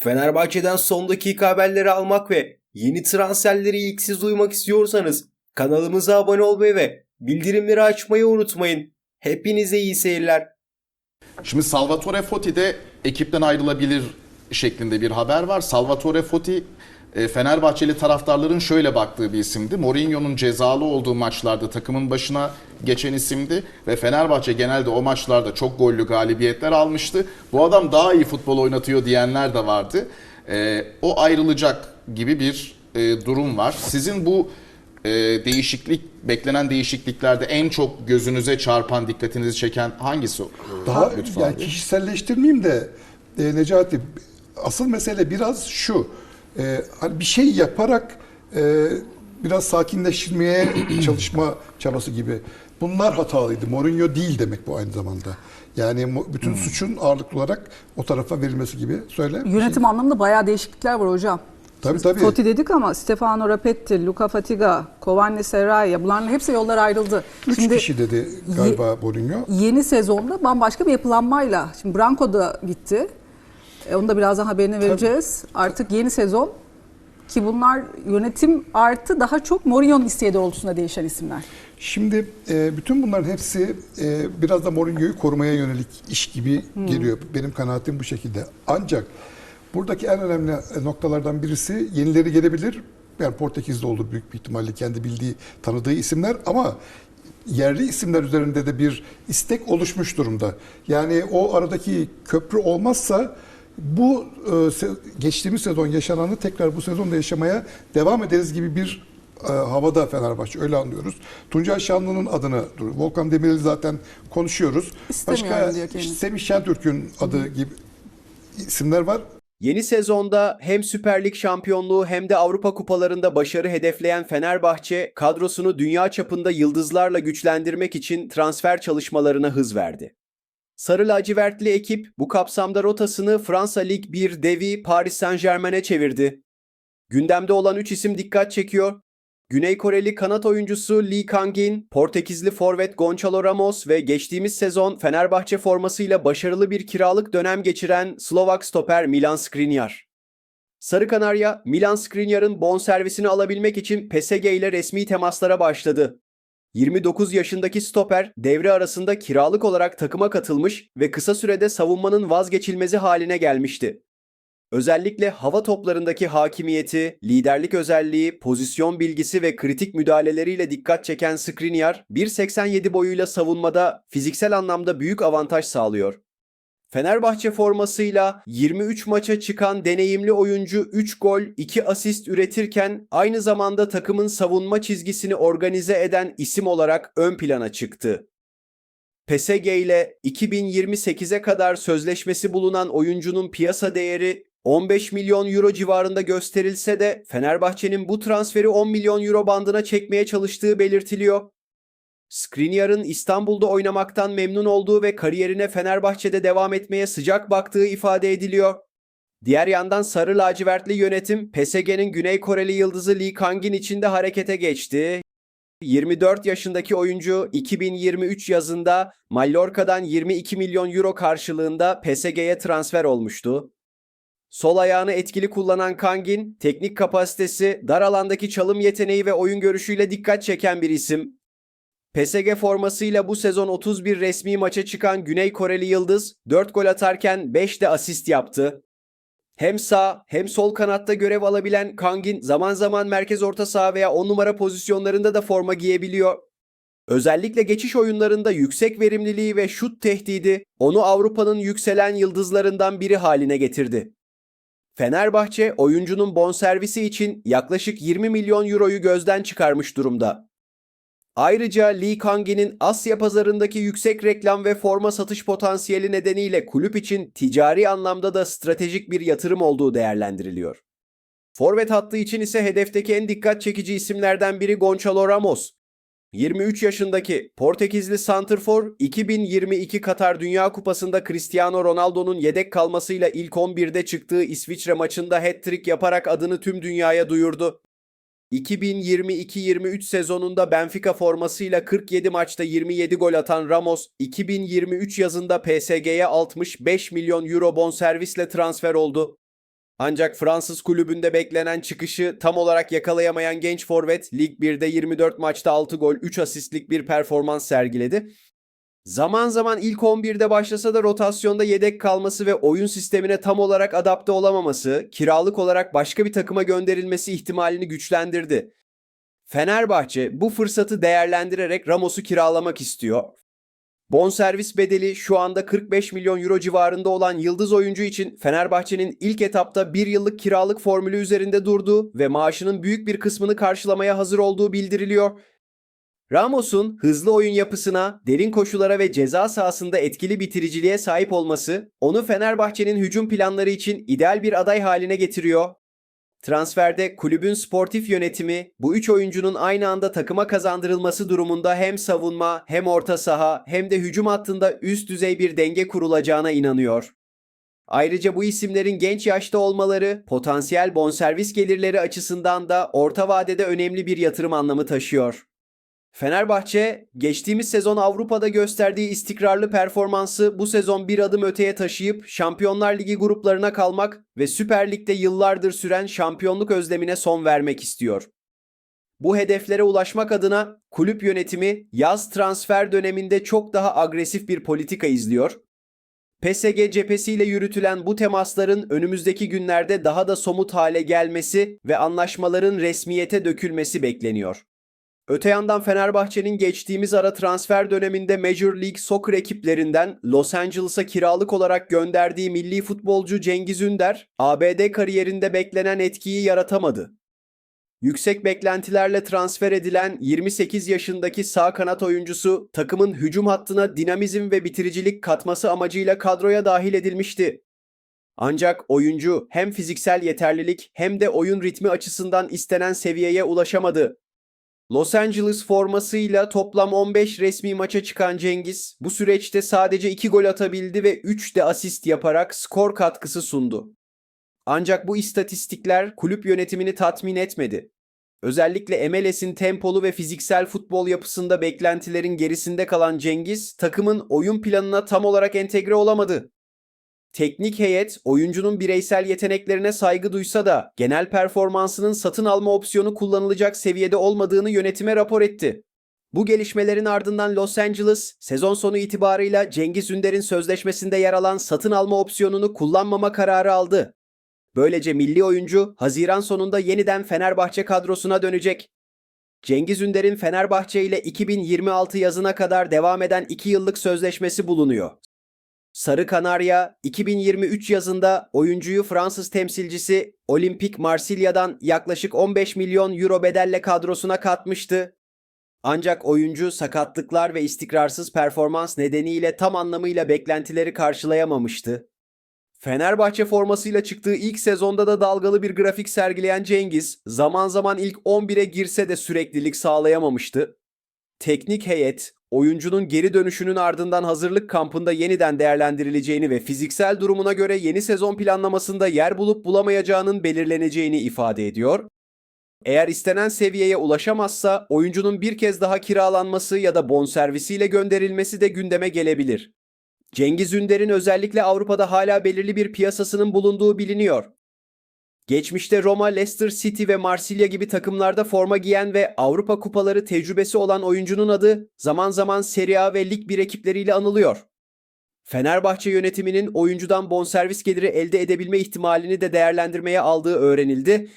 Fenerbahçe'den son dakika haberleri almak ve yeni transferleri ilk siz duymak istiyorsanız kanalımıza abone olmayı ve bildirimleri açmayı unutmayın. Hepinize iyi seyirler. Şimdi Salvatore Foti de ekipten ayrılabilir şeklinde bir haber var. Salvatore Foti Fenerbahçeli taraftarların şöyle baktığı bir isimdi. Mourinho'nun cezalı olduğu maçlarda takımın başına geçen isimdi ve Fenerbahçe genelde o maçlarda çok gollü galibiyetler almıştı. Bu adam daha iyi futbol oynatıyor diyenler de vardı. E, o ayrılacak gibi bir e, durum var. Sizin bu e, değişiklik, beklenen değişikliklerde en çok gözünüze çarpan, dikkatinizi çeken hangisi? Daha Lütfen yani kişiselleştirmeyeyim de e, Necati asıl mesele biraz şu. E, hani bir şey yaparak e, biraz sakinleştirmeye çalışma çabası gibi. Bunlar hatalıydı. Mourinho değil demek bu aynı zamanda. Yani bütün suçun ağırlıklı olarak o tarafa verilmesi gibi. Söyle. Yönetim şey. anlamında bayağı değişiklikler var hocam. Tabii tabii. Totti dedik ama Stefano Rapetti, Luca Fatiga, Covanni Serraya bunların hepsi yollar ayrıldı. Üç Şimdi kişi dedi galiba Mourinho. yeni sezonda bambaşka bir yapılanmayla. Şimdi Branco da gitti. E, onu da birazdan haberini vereceğiz. Artık yeni sezon ki bunlar yönetim artı daha çok Mourinho'nun isteği doğrultusunda değişen isimler. Şimdi e, bütün bunların hepsi e, biraz da Mourinho'yu korumaya yönelik iş gibi geliyor. Benim kanaatim bu şekilde. Ancak buradaki en önemli e, noktalardan birisi yenileri gelebilir. Yani Portekiz'de olur büyük bir ihtimalle kendi bildiği, tanıdığı isimler ama yerli isimler üzerinde de bir istek oluşmuş durumda. Yani o aradaki köprü olmazsa bu e, geçtiğimiz sezon yaşananı tekrar bu sezonda yaşamaya devam ederiz gibi bir e, havada Fenerbahçe öyle anlıyoruz. Tuncay Şanlı'nın adını dur. Volkan Demirel'i zaten konuşuyoruz. Başka. Semih Şentürk'ün adı gibi isimler var. Yeni sezonda hem Süper Lig şampiyonluğu hem de Avrupa kupalarında başarı hedefleyen Fenerbahçe kadrosunu dünya çapında yıldızlarla güçlendirmek için transfer çalışmalarına hız verdi. Sarı lacivertli ekip bu kapsamda rotasını Fransa Lig 1 devi Paris Saint-Germain'e çevirdi. Gündemde olan 3 isim dikkat çekiyor. Güney Koreli kanat oyuncusu Lee Kang-in, Portekizli forvet Gonçalo Ramos ve geçtiğimiz sezon Fenerbahçe formasıyla başarılı bir kiralık dönem geçiren Slovak stoper Milan Skriniar. Sarı Kanarya, Milan Skriniar'ın bonservisini alabilmek için PSG ile resmi temaslara başladı. 29 yaşındaki stoper devre arasında kiralık olarak takıma katılmış ve kısa sürede savunmanın vazgeçilmezi haline gelmişti. Özellikle hava toplarındaki hakimiyeti, liderlik özelliği, pozisyon bilgisi ve kritik müdahaleleriyle dikkat çeken Skriniar, 1.87 boyuyla savunmada fiziksel anlamda büyük avantaj sağlıyor. Fenerbahçe formasıyla 23 maça çıkan deneyimli oyuncu 3 gol, 2 asist üretirken aynı zamanda takımın savunma çizgisini organize eden isim olarak ön plana çıktı. PSG ile 2028'e kadar sözleşmesi bulunan oyuncunun piyasa değeri 15 milyon euro civarında gösterilse de Fenerbahçe'nin bu transferi 10 milyon euro bandına çekmeye çalıştığı belirtiliyor. Skriniar'ın İstanbul'da oynamaktan memnun olduğu ve kariyerine Fenerbahçe'de devam etmeye sıcak baktığı ifade ediliyor. Diğer yandan sarı lacivertli yönetim PSG'nin Güney Koreli yıldızı Lee Kang-in için de harekete geçti. 24 yaşındaki oyuncu 2023 yazında Mallorca'dan 22 milyon euro karşılığında PSG'ye transfer olmuştu. Sol ayağını etkili kullanan Kangin, teknik kapasitesi, dar alandaki çalım yeteneği ve oyun görüşüyle dikkat çeken bir isim. PSG formasıyla bu sezon 31 resmi maça çıkan Güney Koreli Yıldız 4 gol atarken 5 de asist yaptı. Hem sağ hem sol kanatta görev alabilen Kangin zaman zaman merkez orta saha veya 10 numara pozisyonlarında da forma giyebiliyor. Özellikle geçiş oyunlarında yüksek verimliliği ve şut tehdidi onu Avrupa'nın yükselen yıldızlarından biri haline getirdi. Fenerbahçe oyuncunun bonservisi için yaklaşık 20 milyon euroyu gözden çıkarmış durumda. Ayrıca Lee Kang-in'in Asya pazarındaki yüksek reklam ve forma satış potansiyeli nedeniyle kulüp için ticari anlamda da stratejik bir yatırım olduğu değerlendiriliyor. Forvet hattı için ise hedefteki en dikkat çekici isimlerden biri Gonçalo Ramos. 23 yaşındaki Portekizli santrfor 2022 Katar Dünya Kupası'nda Cristiano Ronaldo'nun yedek kalmasıyla ilk 11'de çıktığı İsviçre maçında hat-trick yaparak adını tüm dünyaya duyurdu. 2022-23 sezonunda Benfica formasıyla 47 maçta 27 gol atan Ramos, 2023 yazında PSG'ye 65 milyon euro bonservisle transfer oldu. Ancak Fransız kulübünde beklenen çıkışı tam olarak yakalayamayan genç forvet Lig 1'de 24 maçta 6 gol 3 asistlik bir performans sergiledi. Zaman zaman ilk 11'de başlasa da rotasyonda yedek kalması ve oyun sistemine tam olarak adapte olamaması, kiralık olarak başka bir takıma gönderilmesi ihtimalini güçlendirdi. Fenerbahçe bu fırsatı değerlendirerek Ramos'u kiralamak istiyor. Bonservis bedeli şu anda 45 milyon euro civarında olan yıldız oyuncu için Fenerbahçe'nin ilk etapta bir yıllık kiralık formülü üzerinde durduğu ve maaşının büyük bir kısmını karşılamaya hazır olduğu bildiriliyor. Ramos'un hızlı oyun yapısına, derin koşulara ve ceza sahasında etkili bitiriciliğe sahip olması onu Fenerbahçe'nin hücum planları için ideal bir aday haline getiriyor. Transferde kulübün sportif yönetimi bu üç oyuncunun aynı anda takıma kazandırılması durumunda hem savunma hem orta saha hem de hücum hattında üst düzey bir denge kurulacağına inanıyor. Ayrıca bu isimlerin genç yaşta olmaları potansiyel bonservis gelirleri açısından da orta vadede önemli bir yatırım anlamı taşıyor. Fenerbahçe, geçtiğimiz sezon Avrupa'da gösterdiği istikrarlı performansı bu sezon bir adım öteye taşıyıp Şampiyonlar Ligi gruplarına kalmak ve Süper Lig'de yıllardır süren şampiyonluk özlemine son vermek istiyor. Bu hedeflere ulaşmak adına kulüp yönetimi yaz transfer döneminde çok daha agresif bir politika izliyor. PSG cephesiyle yürütülen bu temasların önümüzdeki günlerde daha da somut hale gelmesi ve anlaşmaların resmiyete dökülmesi bekleniyor. Öte yandan Fenerbahçe'nin geçtiğimiz ara transfer döneminde Major League Soccer ekiplerinden Los Angeles'a kiralık olarak gönderdiği milli futbolcu Cengiz Ünder, ABD kariyerinde beklenen etkiyi yaratamadı. Yüksek beklentilerle transfer edilen 28 yaşındaki sağ kanat oyuncusu takımın hücum hattına dinamizm ve bitiricilik katması amacıyla kadroya dahil edilmişti. Ancak oyuncu hem fiziksel yeterlilik hem de oyun ritmi açısından istenen seviyeye ulaşamadı. Los Angeles formasıyla toplam 15 resmi maça çıkan Cengiz bu süreçte sadece 2 gol atabildi ve 3 de asist yaparak skor katkısı sundu. Ancak bu istatistikler kulüp yönetimini tatmin etmedi. Özellikle MLS'in tempolu ve fiziksel futbol yapısında beklentilerin gerisinde kalan Cengiz takımın oyun planına tam olarak entegre olamadı. Teknik heyet oyuncunun bireysel yeteneklerine saygı duysa da genel performansının satın alma opsiyonu kullanılacak seviyede olmadığını yönetime rapor etti. Bu gelişmelerin ardından Los Angeles sezon sonu itibarıyla Cengiz Ünder'in sözleşmesinde yer alan satın alma opsiyonunu kullanmama kararı aldı. Böylece milli oyuncu Haziran sonunda yeniden Fenerbahçe kadrosuna dönecek. Cengiz Ünder'in Fenerbahçe ile 2026 yazına kadar devam eden 2 yıllık sözleşmesi bulunuyor. Sarı Kanarya 2023 yazında oyuncuyu Fransız temsilcisi Olimpik Marsilya'dan yaklaşık 15 milyon euro bedelle kadrosuna katmıştı. Ancak oyuncu sakatlıklar ve istikrarsız performans nedeniyle tam anlamıyla beklentileri karşılayamamıştı. Fenerbahçe formasıyla çıktığı ilk sezonda da dalgalı bir grafik sergileyen Cengiz, zaman zaman ilk 11'e girse de süreklilik sağlayamamıştı. Teknik heyet, oyuncunun geri dönüşünün ardından hazırlık kampında yeniden değerlendirileceğini ve fiziksel durumuna göre yeni sezon planlamasında yer bulup bulamayacağının belirleneceğini ifade ediyor. Eğer istenen seviyeye ulaşamazsa oyuncunun bir kez daha kiralanması ya da bonservisiyle gönderilmesi de gündeme gelebilir. Cengiz Ünder'in özellikle Avrupa'da hala belirli bir piyasasının bulunduğu biliniyor. Geçmişte Roma, Leicester City ve Marsilya gibi takımlarda forma giyen ve Avrupa kupaları tecrübesi olan oyuncunun adı zaman zaman Serie A ve Lig 1 ekipleriyle anılıyor. Fenerbahçe yönetiminin oyuncudan bonservis geliri elde edebilme ihtimalini de değerlendirmeye aldığı öğrenildi